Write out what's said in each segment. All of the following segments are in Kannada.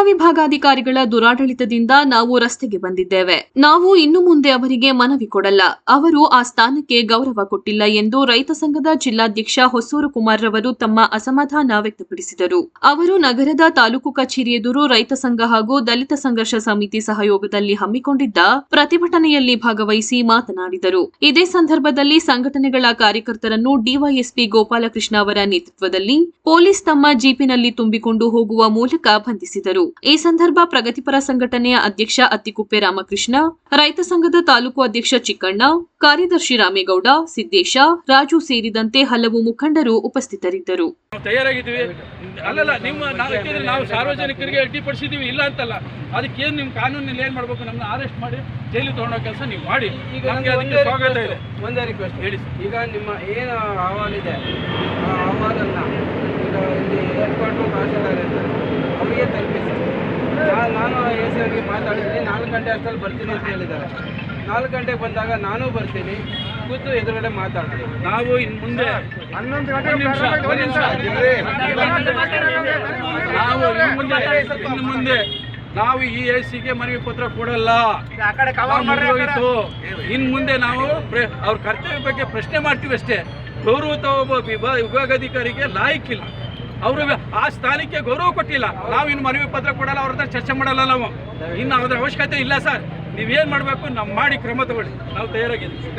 ಉಪವಿಭಾಗಾಧಿಕಾರಿಗಳ ದುರಾಡಳಿತದಿಂದ ನಾವು ರಸ್ತೆಗೆ ಬಂದಿದ್ದೇವೆ. ನಾವು ಇನ್ನು ಮುಂದೆ ಅವರಿಗೆ ಮನವಿ ಕೊಡಲ್ಲ. ಅವರು ಆ ಸ್ಥಾನಕ್ಕೆ ಗೌರವ ಕೊಟ್ಟಿಲ್ಲ ಎಂದು ರೈತ ಸಂಘದ ಜಿಲ್ಲಾಧ್ಯಕ್ಷ ಹೊಸೂರು ಕುಮಾರ್ ರವರು ತಮ್ಮ ಅಸಮಾಧಾನ ವ್ಯಕ್ತಪಡಿಸಿದರು. ಅವರು ನಗರದ ತಾಲೂಕು ಕಚೇರಿ ಎದುರು ರೈತ ಸಂಘ ಹಾಗೂ ದಲಿತ ಸಂಘರ್ಷ ಸಮಿತಿ ಸಹಯೋಗದಲ್ಲಿ ಹಮ್ಮಿಕೊಂಡಿದ್ದ ಪ್ರತಿಭಟನೆಯಲ್ಲಿ ಭಾಗವಹಿಸಿ ಮಾತನಾಡಿದರು. ಇದೇ ಸಂದರ್ಭದಲ್ಲಿ ಸಂಘಟನೆಗಳ ಕಾರ್ಯಕರ್ತರನ್ನು ಡಿವೈಎಸ್ಪಿ ಗೋಪಾಲಕೃಷ್ಣ ಅವರ ನೇತೃತ್ವದಲ್ಲಿ ಪೊಲೀಸ್ ತಮ್ಮ ಜೀಪಿನಲ್ಲಿ ತುಂಬಿಕೊಂಡು ಹೋಗುವ ಮೂಲಕ ಬಂಧಿಸಿದರು. ಈ ಸಂದರ್ಭ ಪ್ರಗತಿಪರ ಸಂಘಟನೆಯ ಅಧ್ಯಕ್ಷ ಅತ್ತಿಕುಪ್ಪೆ ರಾಮಕೃಷ್ಣ ರೈತ ಸಂಘದ ತಾಲೂಕು ಅಧ್ಯಕ್ಷ ಚಿಕ್ಕಣ್ಣ ಕಾರ್ಯದರ್ಶಿ ರಾಮೇಗೌಡ ಸಿದ್ದೇಶ ರಾಜು ಸೇರಿದಂತೆ ಹಲವು ಮುಖಂಡರು ಉಪಸ್ಥಿತರಿದ್ದರು. ತಯಾರಾಗಿದ್ದೀವಿ. ಅಲ್ಲಲ್ಲ ನಿಮ್ಮ ನಾವು ಯಾಕೆಂದ್ರೆ ನಾವು ಸಾರ್ವಜನಿಕರಿಗೆ ಅಡ್ಡಿಪಡಿಸಿದ್ದೀವಿ ಇಲ್ಲ ಅಂತಲ್ಲ. ಅದಕ್ಕೇನು ನಿಮ್ಮ ಕಾನೂನಿನಲ್ಲಿ ಏನು ಮಾಡಬೇಕು? ನಮ್ಮನ್ನ ಅರೆಸ್ಟ್ ಮಾಡಿ ಜೈಲಿಗೆ ತೊಗೊಂಡೋ ಕೆಲಸ ನೀವು ಮಾಡಿ. ಈಗ ನಮಗೆ ಅದಕ್ಕೆ ಒಂದೇ ಸ್ವಾಗತ ಇದೆ. ಒಂದೇ ರಿಕ್ವೆಸ್ಟ್ ಹೇಳಿ ಈಗ ನಿಮ್ಮ ಏನು ಅಹವಾಲಿದೆ ಆ ಅಹವಾಲನ್ನ ಇಲ್ಲಿ ಕ್ವಾರ್ಟರ್ ತಹಶೀಲ್ದಾರ್ ಇರ್ತಾರೆ ಅವರಿಗೆ ತಲುಪಿಸಿ. ನಾನು ಎ ಸಿ ಅವರಿಗೆ ಮಾತಾಡಿದ್ದೀನಿ. ನಾಲ್ಕು ಗಂಟೆ ಅಷ್ಟರಲ್ಲಿ ಬರ್ತೀನಿ ಅಂತ ಹೇಳಿದ್ದಾರೆ. ನಾಲ್ಕು ಗಂಟೆಗೆ ಬಂದಾಗ ನಾನು ಬರ್ತೀನಿ. ಕೂತು ಎದುರುಗಡೆ ಮಾತಾಡ್ತೀನಿ. ನಾವು ಇನ್ನು ಮುಂದೆ ಹನ್ನೊಂದು. ನಾವು ಇನ್ನು ಮುಂದೆ ಇನ್ನು ಮುಂದೆ ನಾವು ಈ ಎ ಸಿಗೆ ಮನವಿ ಪತ್ರ ಕೊಡಲ್ಲ. ಮಾಡ್ರೆ ಮುಗ್ದೋಗಿತ್ತು. ಇನ್ನು ಮುಂದೆ ನಾವು ಅವ್ರ ಕರ್ತವ್ಯ ಬಗ್ಗೆ ಪ್ರಶ್ನೆ ಮಾಡ್ತೀವಿ ಅಷ್ಟೇ. ಗೌರವತ ಒಬ್ಬ ವಿಭಾಗ ವಿಭಾಗಾಧಿಕಾರಿಗೆ ಲಾಯಕ್ಕಿಲ್ಲ. ಅವರು ಆ ಸ್ಥಾನಕ್ಕೆ ಗೌರವ ಕೊಟ್ಟಿಲ್ಲ ನಾವು ಇನ್ನು ಮನವಿ ಪತ್ರ ಕೊಡಲ್ಲ ಅವ್ರ ಚರ್ಚೆ ಮಾಡಲ್ಲ ನಾವು ಇನ್ನು ಅದ್ರ ಅವಶ್ಯಕತೆ ಇಲ್ಲ ಸರ್ ನೀವೇನ್ ಮಾಡಬೇಕು ನಾವು ಮಾಡಿ ಕ್ರಮ ತಗೊಳ್ಳಿ ನಾವು ತಯಾರಾಗಿದ್ದೀವಿ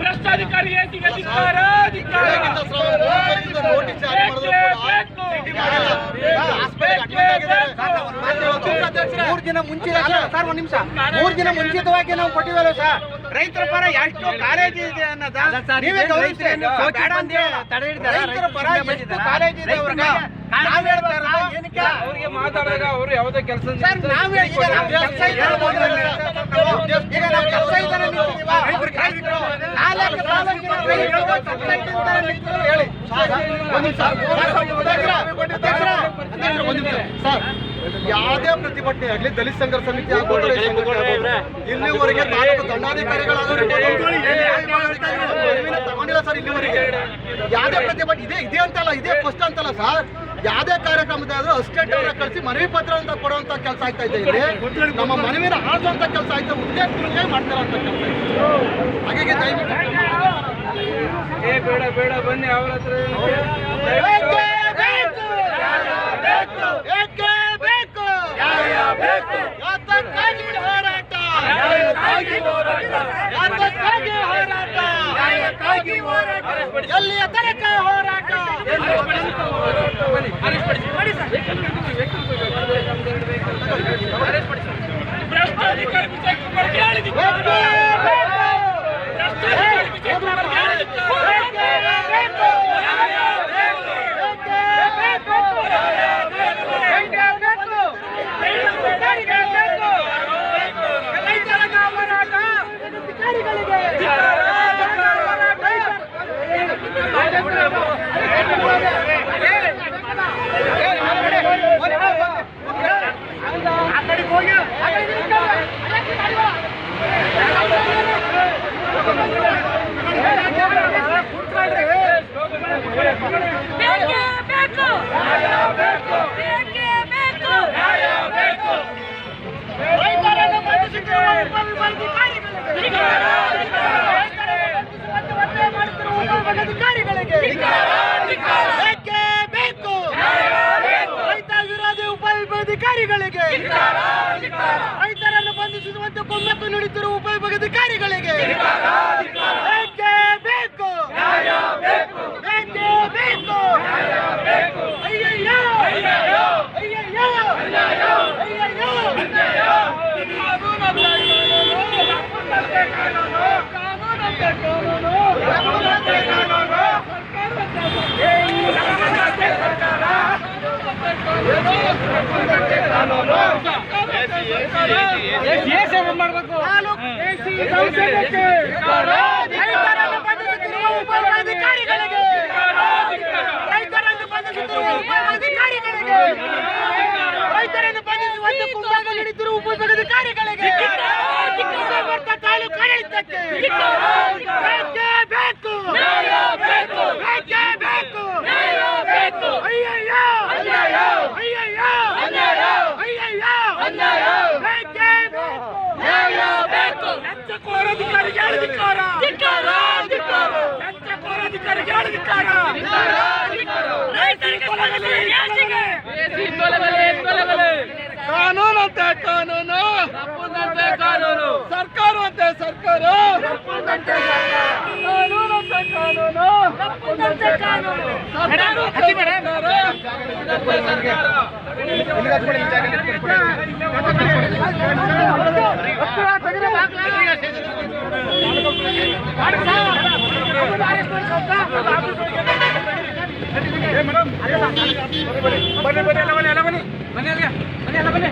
ಭ್ರಷ್ಟಾಧಿಕಾರಿ ಏಟಿಗೆ ಧಿಕ್ಕಾರ, ಧಿಕ್ಕಾರ. ಮೂರ್ ದಿನ ಮುಂಚೆ ಸರ್ ಒಂದ್ ನಿಮಿಷ. ಮೂರ್ ದಿನ ಮುಂಚಿತವಾಗಿ ನಾವು ಕೊಟ್ಟಿವಲ್ಲ ಸರ್. ರೈತರ ಪರ ಎಷ್ಟು ಕಾಲೇಜು ಇದೆ ಅನ್ನೋದ? ನೀವೇ ಗೌರವಿಸಿ ಬೇಡ ಅಂತ. ಹೇಳ. ರೈತರ ಪರ ಎಷ್ಟು ಕಾಲೇಜ್ ಇದೆ ಅವ್ರಿಗೆ? ನಾವ್ ಹೇಳ್ತಾ ಇರೋದು ಏನಕ್ಕೆ? ಅವರಿಗೆ ಮಾತಾಡಿದಾಗ ಅವರು ಯಾವುದೇ ಕೆಲಸ ಸರ್ ನಾವ್ ಈಗ ನಮ್ ಕೆಲ್ಸ ಈಗ ನಮ್ ಕೆಲ್ಸ ನಾಲ್ಕು ತಾಲೂಕಿನ ಹೇಳಿ. ನಿಮಿಷ. ಒಂದ್ ನಿಮಿಷ. ಸರ್ ಯಾವುದೇ ಪ್ರತಿಭಟನೆ ಆಗಲಿ ದಲಿತ ಸಂಘರ್ಷ ಸಮಿತಿ ಆಗ್ಬೋದು ಇಲ್ಲಿವರೆಗೆ ತಾಲೂಕು ದಂಡಾಧಿಕಾರಿಗಳಾಗಿರ್ಬೋದು, ಅರಿವಿನ ತಗೊಂಡಿಲ್ಲ ಸರ್ ಇಲ್ಲಿವರೆಗೆ. ಯಾವುದೇ ಪ್ರತಿಭಟನೆ ಇದೆ ಇದೆ ಅಂತಲ್ಲ ಇದೇ ಫಸ್ಟ್ ಅಂತಲ್ಲ ಸರ್. ಯಾವುದೇ ಕಾರ್ಯಕ್ರಮದ ಆದ್ರೂ ಅಸಿಸ್ಟೆಂಟ್ ಅವರ ಕಳಿಸಿ ಮನವಿ ಪತ್ರ ಅಂತ ಕೊಡುವಂತ ಕೆಲಸ ಆಗ್ತಾ ಇದೆ ಇಲ್ಲಿ. ನಮ್ಮ ಮನವಿನ ಆಳುವಂತ ಕೆಲಸ ಆಯ್ತು ಉದ್ದೇಶ ಮಾಡ್ತಾರಂತ ಕೆಲಸ ಹಾಗಾಗಿ ದಯವಿಟ್ಟು ಬೇಡ ಬೇಡ ಬನ್ನಿ ಅವರ ಹತ್ರ ಎಲ್ಲಿಯ ತನಕ ಹೋರಾಟ? ಭ್ರಷ್ಟಾಧಿಕಾರಿ ಉಪವಿಭಾಗಾಧಿಕಾರಿಗಳಿಗೆ ರೈತರನ್ನು ಬಂಧಿಸುವಂತೆ ಕುಮ್ಮಕ್ಕು ನೀಡುತ್ತಿರುವ ಉಪವಿಭಾಗಾಧಿಕಾರಿಗಳಿಗೆ ಉಪವಿಭಾಗಾಧಿಕಾರಿಗಳಿಗೆ ರೈತರನ್ನು ಬಂಧಿಸುತ್ತಿರುವ ಉಪವಿಭಾಗಾಧಿಕಾರಿಗಳಿಗೆ ರೈತರನ್ನು ಕಾನೂನಂತೆ ಕಾನೂನು ಕಾನೂನು ಸರ್ಕಾರವಂತೆ ಸರ್ಕಾರ ತಪ್ಪುದಂತೆ ಕಾನೂನಂತೆ ಕಾನೂನು ತಪ್ಪುದಂತೆ ಕಾನೂನು. ಬನ್ನಿ ಬನ್ನಿ ಎಲ್ಲ ಬನ್ನಿ ಎಲ್ಲ ಬನ್ನಿ ಬನ್ನಿ ಅಲ್ಲಿಯ ಬನ್ನಿ ಎಲ್ಲ ಬನ್ನಿ